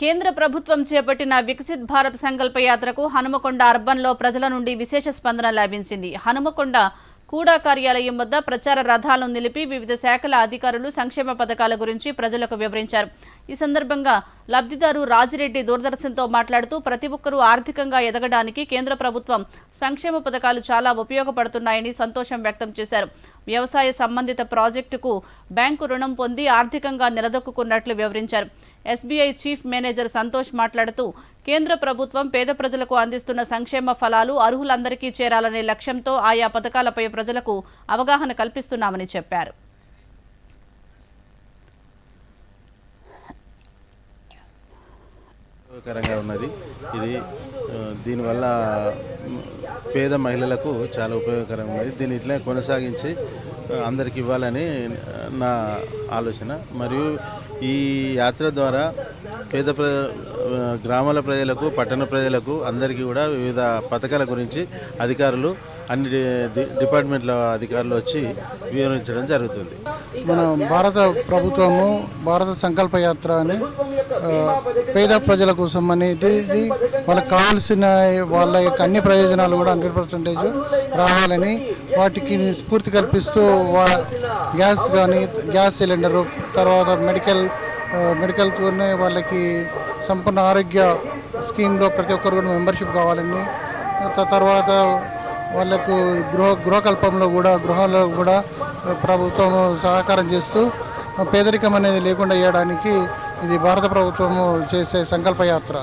కేంద్ర ప్రభుత్వం చేపట్టిన వికసిత్ భారత్ సంకల్ప యాత్రకు హనుమకొండ అర్బన్లో ప్రజల నుండి విశేష స్పందన లభించింది. హనుమకొండ కూడా కార్యాలయం వద్ద ప్రచార రథాలను నిలిపి వివిధ శాఖల అధికారులు సంక్షేమ పథకాల గురించి ప్రజలకు వివరించారు. ఈ సందర్భంగా లబ్ధిదారు రాజిరెడ్డి దూరదర్శన్తో మాట్లాడుతూ ప్రతి ఒక్కరూ ఆర్థికంగా ఎదగడానికి కేంద్ర ప్రభుత్వం సంక్షేమ పథకాలు చాలా ఉపయోగపడుతున్నాయని సంతోషం వ్యక్తం చేశారు. వ్యవసాయ సంబంధిత ప్రాజెక్టుకు బ్యాంకు రుణం పొంది ఆర్థికంగా నిలదొక్కున్నట్లు వివరించారు. ఎస్బీఐ చీఫ్ మేనేజర్ సంతోష్ మాట్లాడుతూ కేంద్ర ప్రభుత్వం పేద ప్రజలకు అందిస్తున్న సంక్షేమ ఫలాలు అర్హులందరికీ చేరాలనే లక్ష్యంతో ఆయా పథకాలపై ప్రజలకు అవగాహన కల్పిస్తున్నామని చెప్పారు. ఉపయోగకరంగా ఉన్నది. ఇది దీనివల్ల పేద మహిళలకు చాలా ఉపయోగకరంగా ఉన్నది. దీన్ని ఇట్లా కొనసాగించి అందరికి ఇవ్వాలని నా ఆలోచన. మరియు ఈ యాత్ర ద్వారా పేద ప్ర గ్రామాల ప్రజలకు పట్టణ ప్రజలకు అందరికీ కూడా వివిధ పథకాల గురించి అధికారులు అన్ని డిపార్ట్మెంట్ల అధికారులు వచ్చి వివరించడం జరుగుతుంది. మన భారత ప్రభుత్వము భారత సంకల్ప యాత్ర అని పేద ప్రజల కోసం అనేది ఇది వాళ్ళకి కావాల్సిన వాళ్ళ యొక్క అన్ని ప్రయోజనాలు కూడా హండ్రెడ్ పర్సెంటేజ్ రావాలని వాటికి స్ఫూర్తి కల్పిస్తూ వా గ్యాస్ కానీ గ్యాస్ సిలిండరు తర్వాత మెడికల్ మెడికల్తోనే మెడికల్ వాళ్ళకి సంపూర్ణ ఆరోగ్య స్కీమ్లో ప్రతి ఒక్కరు కూడా మెంబర్షిప్ కావాలని త- తర్వాత వాళ్ళకు గృహ గృహకల్పంలో కూడా గృహాల్లో కూడా ప్రభుత్వం సహకారం చేస్తూ పేదరికం అనేది లేకుండా చేయడానికి ఇది భారత ప్రభుత్వము చేసే సంకల్పయాత్ర